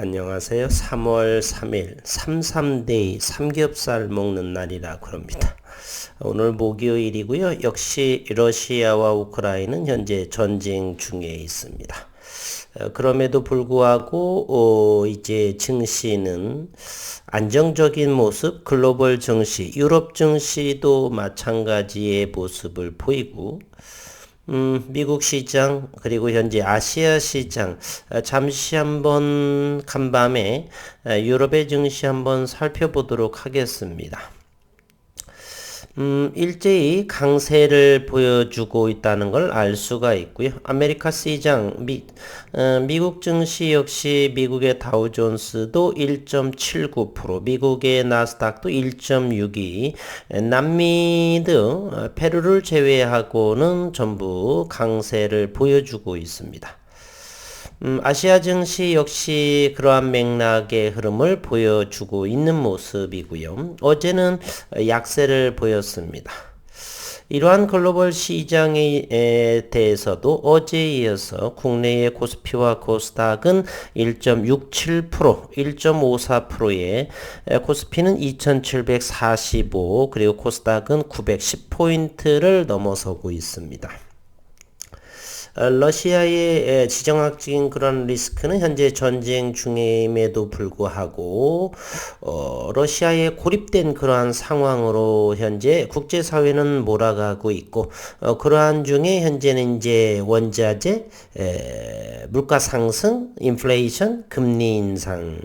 안녕하세요. 3월 3일 삼삼데이 삼겹살 먹는 날이라 그럽니다. 오늘 목요일이고요. 역시 러시아와 우크라이나는 현재 전쟁 중에 있습니다. 어, 그럼에도 불구하고 어, 이제 증시는 안정적인 모습, 글로벌 증시, 유럽 증시도 마찬가지의 모습을 보이고 음, 미국 시장 그리고 현재 아시아 시장 아, 잠시 한번 간밤에 아, 유럽의 증시 한번 살펴보도록 하겠습니다. 음, 일제히 강세를 보여주고 있다는 걸 알 수가 있고요. 아메리카 시장, 미, 어, 미국 증시 역시 미국의 다우존스도 1.79%, 미국의 나스닥도 1.62, 남미 등 어, 페루를 제외하고는 전부 강세를 보여주고 있습니다. 음, 아시아 증시 역시 그러한 맥락의 흐름을 보여주고 있는 모습이고요. 어제는 약세를 보였습니다. 이러한 글로벌 시장에 대해서도 어제에 이어서 국내의 코스피와 코스닥은 1.67%, 1.54%의 코스피는 2745 그리고 코스닥은 910포인트를 넘어서고 있습니다. 어, 러시아의 지정학적인 그런 리스크는 현재 전쟁 중임에도 불구하고 어, 러시아에 고립된 그러한 상황으로 현재 국제사회는 몰아가고 있고 어, 그러한 중에 현재는 이제 원자재, 에, 물가 상승, 인플레이션, 금리 인상.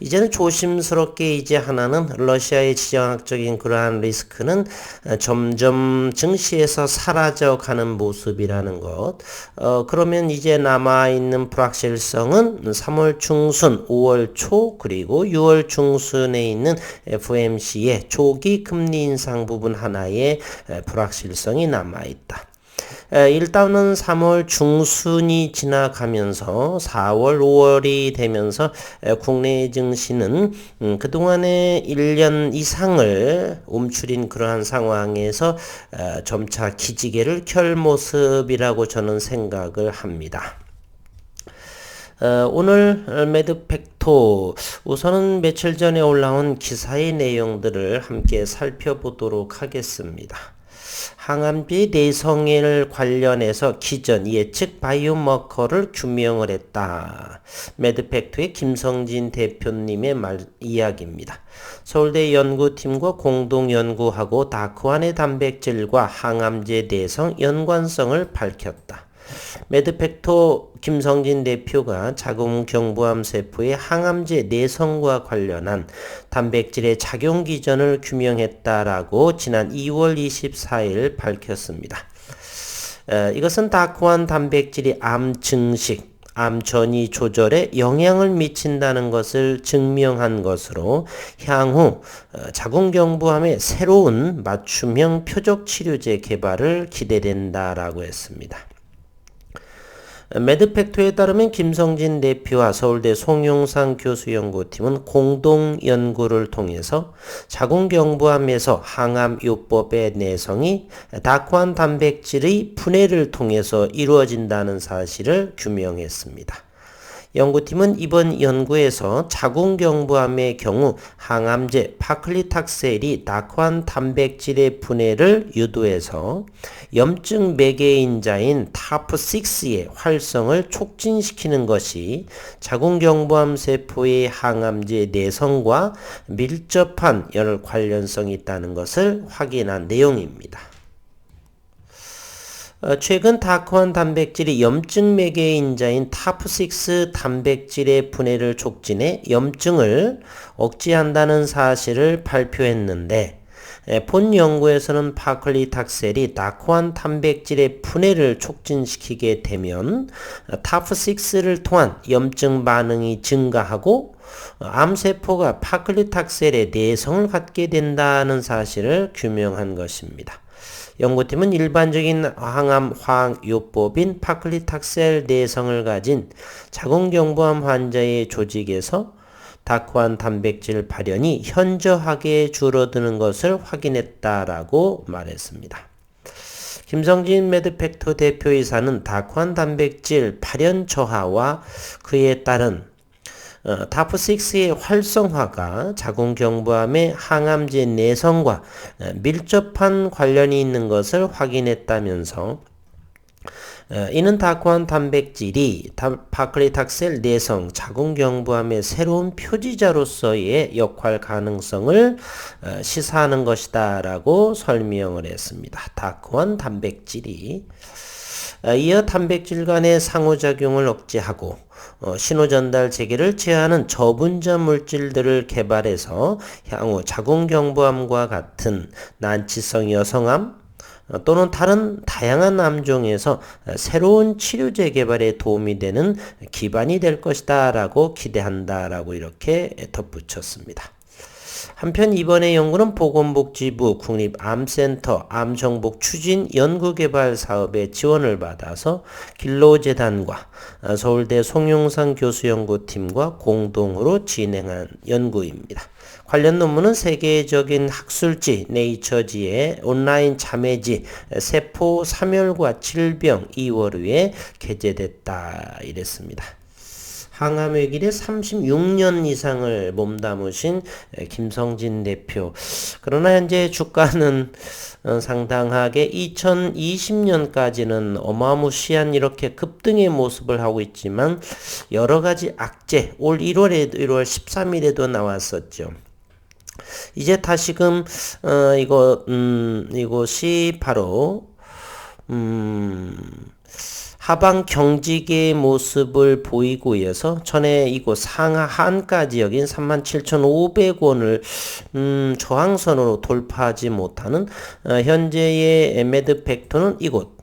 이제는 조심스럽게 이제 하나는 러시아의 지정학적인 그러한 리스크는 어, 점점 증시에서 사라져 가는 모습이라는 것 어, 그러면 이제 남아있는 불확실성은 3월 중순, 5월 초, 그리고 6월 중순에 있는 FMC의 조기 금리 인상 부분 하나의 불확실성이 남아있다. 일단은 3월 중순이 지나가면서 4월, 5월이 되면서 국내 증시는 음, 그동안에 1년 이상을 움츠린 그러한 상황에서 점차 기지개를 켤 모습이라고 저는 생각을 합니다. 어, 오늘 매드팩토 우선은 며칠 전에 올라온 기사의 내용들을 함께 살펴보도록 하겠습니다. 항암제 내성을 관련해서 기존 예측 바이오머커를 규명을 했다. 매드팩트의 김성진 대표님의 말 이야기입니다. 서울대 연구팀과 공동 연구하고 다크환의 단백질과 항암제 내성 연관성을 밝혔다. 매드팩토 김성진 대표가 자궁 경부암 세포의 항암제 내성과 관련한 단백질의 작용 기전을 규명했다라고 지난 2월 24일 밝혔습니다. 어, 이것은 다크환 단백질이 암 증식, 암 전이 조절에 영향을 미친다는 것을 증명한 것으로 향후 어, 자궁경부암의 새로운 맞춤형 표적 치료제 개발을 기대된다라고 했습니다. 매드팩토에 따르면 김성진 대표와 서울대 송용상 교수 연구팀은 공동 연구를 통해서 자궁경부암에서 항암요법의 내성이 다크환 단백질의 분해를 통해서 이루어진다는 사실을 규명했습니다. 연구팀은 이번 연구에서 자궁경부암의 경우 항암제 파클리탁셀이 낙환 단백질의 분해를 유도해서 염증 매개인자인 타프6의 활성을 촉진시키는 것이 자궁경부암 세포의 항암제 내성과 밀접한 열 관련성이 있다는 것을 확인한 내용입니다. 어, 최근 다크원 단백질이 염증 매개인자인 타프6 단백질의 분해를 촉진해 염증을 억제한다는 사실을 발표했는데 본 연구에서는 파클리 탁셀이 다크원 단백질의 분해를 촉진시키게 되면 타프6를 통한 염증 반응이 증가하고 암세포가 파클리 탁셀의 내성을 갖게 된다는 사실을 규명한 것입니다. 연구팀은 일반적인 항암 화학요법인 파클리탁셀 내성을 가진 자궁경부암 환자의 조직에서 다크환 단백질 발현이 현저하게 줄어드는 것을 확인했다라고 말했습니다. 김성진 매드팩토 대표이사는 다크환 단백질 발현 저하와 그에 따른 어, 타프6의 활성화가 자궁경부암의 항암제 내성과 어, 밀접한 관련이 있는 것을 확인했다면서 어, 이는 다크한 단백질이 파크리탁셀 내성 자궁경부암의 새로운 표지자로서의 역할 가능성을 어, 시사하는 것이다 라고 설명을 했습니다. 다크한 단백질이 어, 이어 단백질 간의 상호작용을 억제하고 신호전달 체계를 제어하는 저분자 물질들을 개발해서 향후 자궁경부암과 같은 난치성 여성암, 또는 다른 다양한 암종에서 새로운 치료제 개발에 도움이 되는 기반이 될 것이다 라고 기대한다 라고 이렇게 덧붙였습니다. 한편 이번의 연구는 보건복지부 국립암센터 암정복 추진 연구개발 사업의 지원을 받아서 길로재단과 서울대 송용상 교수연구팀과 공동으로 진행한 연구입니다. 관련 논문은 세계적인 학술지 네이처지의 온라인 자매지 세포 사멸과 질병 2월호에 게재됐다 이랬습니다. 항암의 길에 36년 이상을 몸담으신 김성진 대표. 그러나 현재 주가는 어, 상당하게 2020년까지는 어마무시한 이렇게 급등의 모습을 하고 있지만 여러 가지 악재 올 1월에 1월 13일에도 나왔었죠. 이제 다시금 어 이거 음 이것이 바로 음 하방 경직의 모습을 보이고 있어서 전에 이곳 상하 한까지 여긴 37,500원을 음 저항선으로 돌파하지 못하는 어 현재의 매드 팩토는 이곳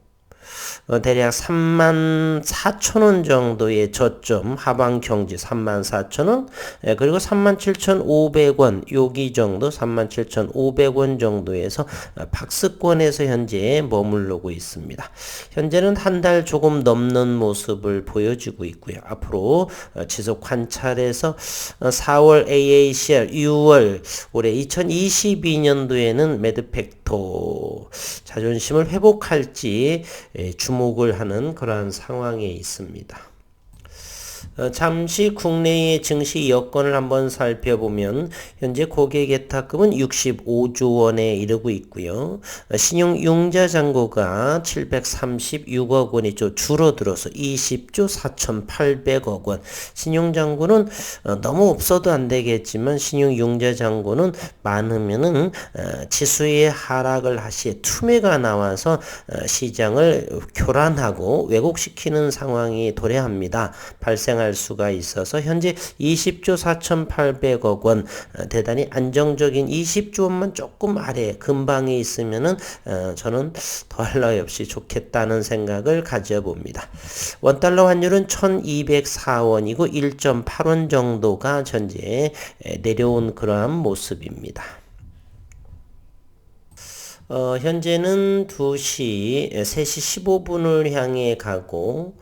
어, 대략 3만 4천 원 정도의 저점 하방 경지 3만 4천 원 예, 그리고 3만 7천 500원 여기 정도 3만 7천 500원 정도에서 어, 박스권에서 현재 머물르고 있습니다. 현재는 한 달 조금 넘는 모습을 보여주고 있고요. 앞으로 어, 지속 관찰해서 4월 AACR 6월 올해 2022년도에는 매드팩 토 자존심을 회복할지 예, 주목을 하는 그러한 상황에 있습니다. 어, 잠시 국내의 증시 여건을 한번 살펴보면 현재 고객예탁금은 65조 원에 이르고 있고요. 어, 신용융자 잔고가 736억 원이 좀 줄어들어서 20조 4,800억 원. 신용잔고는 어, 너무 없어도 안 되겠지만 신용융자 잔고는 많으면은 지수의 하락을 하시에 투매가 나와서 시장을 교란하고 왜곡시키는 상황이 도래합니다. 발생할 발생할 수가 있어서 현재 20조 4,800억 원 어, 대단히 안정적인 20조 원만 조금 아래 근방에 있으면은 어, 저는 더할 나위 없이 좋겠다는 생각을 가져봅니다. 원 달러 환율은 1,204원이고 1.8원 정도가 현재 내려온 그러한 모습입니다. 어, 현재는 2시, 3시 15분을 향해 가고,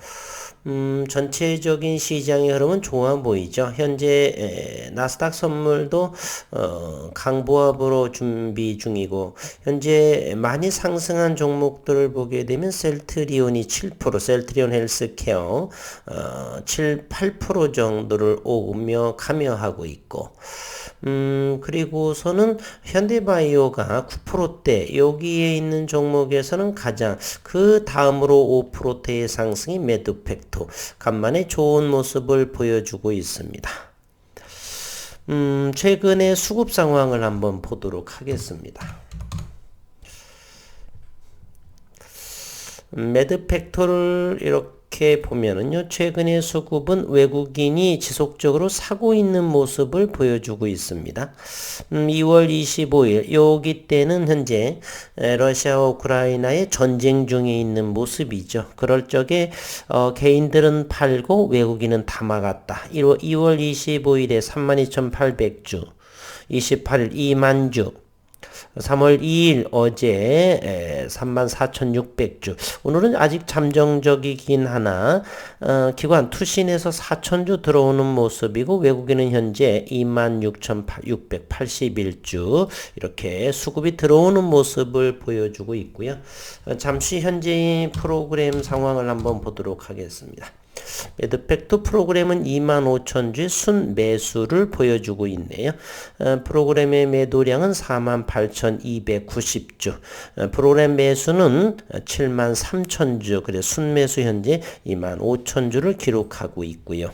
음, 전체적인 시장의 흐름은 좋아 보이죠. 현재 에, 나스닥 선물도 어, 강보합으로 준비 중이고 현재 많이 상승한 종목들을 보게 되면 셀트리온이 7%, 셀트리온 헬스케어 어, 7, 8% 정도를 오며 가며 하고 있고 음, 그리고서는 현대바이오가 9%대 여기에 있는 종목에서는 가장 그 다음으로 5%대의 상승이 매드팩 토 간만에 좋은 모습을 보여주고 있습니다. 음, 최근의 수급 상황을 한번 보도록 하겠습니다. 음, 매드 팩토를 이렇게 이렇게 보면은요, 최근의 수급은 외국인이 지속적으로 사고 있는 모습을 보여주고 있습니다. 음, 2월 25일, 여기 때는 현재 러시아와 우크라이나의 전쟁 중에 있는 모습이죠. 그럴 적에 어, 개인들은 팔고 외국인은 담아갔다. 1월, 2월 25일에 32,800주, 28일 2만 주, 3월 2일 어제 34,600주. 오늘은 아직 잠정적이긴 하나 어, 기관 투신에서 4,000주 들어오는 모습이고 외국인은 현재 26,681주 이렇게 수급이 들어오는 모습을 보여주고 있고요. 어, 잠시 현재의 프로그램 상황을 한번 보도록 하겠습니다. 매드팩트 프로그램은 25,000주의 순 매수를 보여주고 있네요. 어, 프로그램의 매도량은 48,290주. 어, 프로그램 매수는 73,000주. 그래 순매수 현재 25,000주를 기록하고 있고요.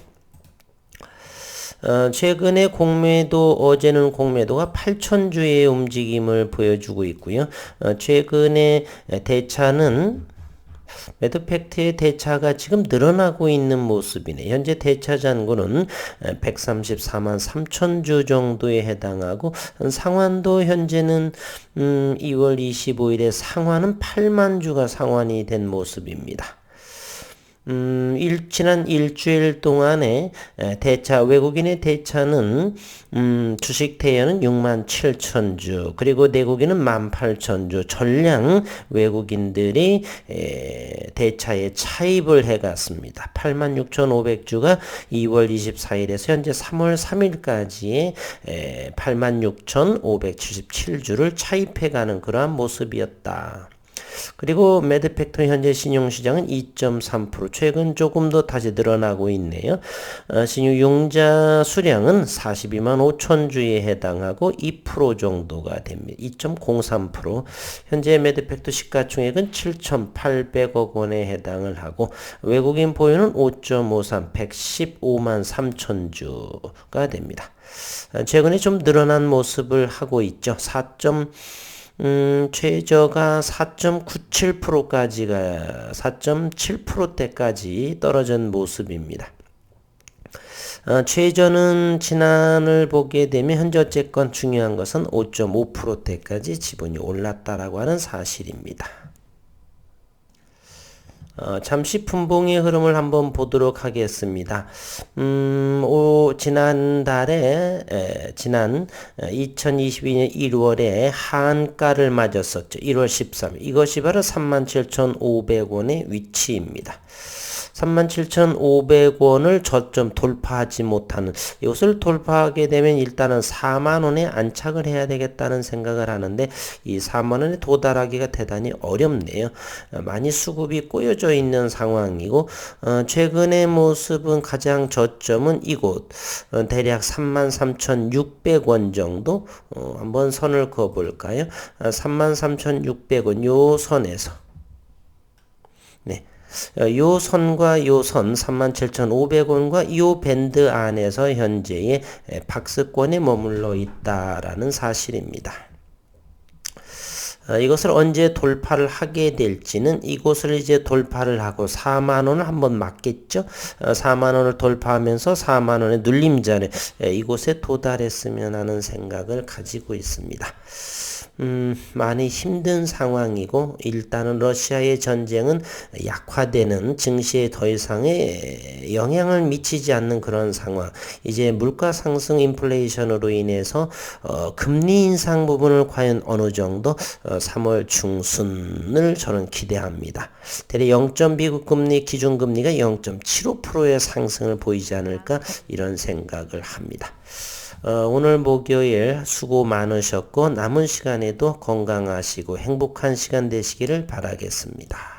어, 최근에 공매도 어제는 공매도가 8천 주의 움직임을 보여주고 있고요. 어, 최근에 대차는 매드팩트의 대차가 지금 늘어나고 있는 모습이네. 현재 대차 잔고는 134만 3천 주 정도에 해당하고 상환도 현재는 음 2월 25일에 상환은 8만 주가 상환이 된 모습입니다. 음, 일, 지난 일주일 동안에 대차, 외국인의 대차는, 음, 주식 대여는 6만 7천 주, 그리고 내국인은 1만 8천 주, 전량 외국인들이 에, 대차에 차입을 해갔습니다. 8만 6천 5백주가 2월 24일에서 현재 3월 3일까지의 에, 8만 6천 577주를 차입해가는 그러한 모습이었다. 그리고 매드팩터 현재 신용시장은 2.3% 최근 조금 더 다시 늘어나고 있네요. 어, 신용용자 수량은 42만 5천 주에 해당하고 2% 정도가 됩니다. 2.03% 현재 매드팩터 시가총액은 7,800억 원에 해당을 하고 외국인 보유는 5.53 115만 3천 주가 됩니다. 어, 최근에 좀 늘어난 모습을 하고 있죠. 4. 음, 최저가 4.97%까지가 4.7%대까지 떨어진 모습입니다. 어, 최저는 지난을 보게 되면 현재 어쨌건 중요한 것은 5.5%대까지 지분이 올랐다라고 하는 사실입니다. 어, 잠시 분봉의 흐름을 한번 보도록 하겠습니다. 음, 오, 지난달에, 에, 지난 2022년 1월에 한가를 맞았었죠. 1월 13일. 이것이 바로 37,500원의 위치입니다. 37,500원을 저점 돌파하지 못하는 이것을 돌파하게 되면 일단은 4만 원에 안착을 해야 되겠다는 생각을 하는데 이 4만 원에 도달하기가 대단히 어렵네요. 많이 수급이 꼬여져 있는 상황이고 어, 최근의 모습은 가장 저점은 이곳 어, 대략 33,600원 정도 어, 한번 선을 그어 볼까요? 33,600원 요 선에서 네. 요 선과 요 선 37,500원과 요 밴드 안에서 현재의 박스권에 머물러 있다라는 사실입니다. 어, 이것을 언제 돌파를 하게 될지는 이곳을 이제 돌파를 하고 4만 원을 한번 맞겠죠. 4만 어, 원을 돌파하면서 4만 원의 눌림자를 이곳에 도달했으면 하는 생각을 가지고 있습니다. 음, 많이 힘든 상황이고 일단은 러시아의 전쟁은 약화되는 증시에 더 이상의 영향을 미치지 않는 그런 상황. 이제 물가 상승 인플레이션으로 인해서 어, 금리 인상 부분을 과연 어느 정도 어, 3월 중순을 저는 기대합니다. 대략 0. 미국 금리 기준 금리가 0.75%의 상승을 보이지 않을까 이런 생각을 합니다. 어, 오늘 목요일 수고 많으셨고 남은 시간에도 건강하시고 행복한 시간 되시기를 바라겠습니다.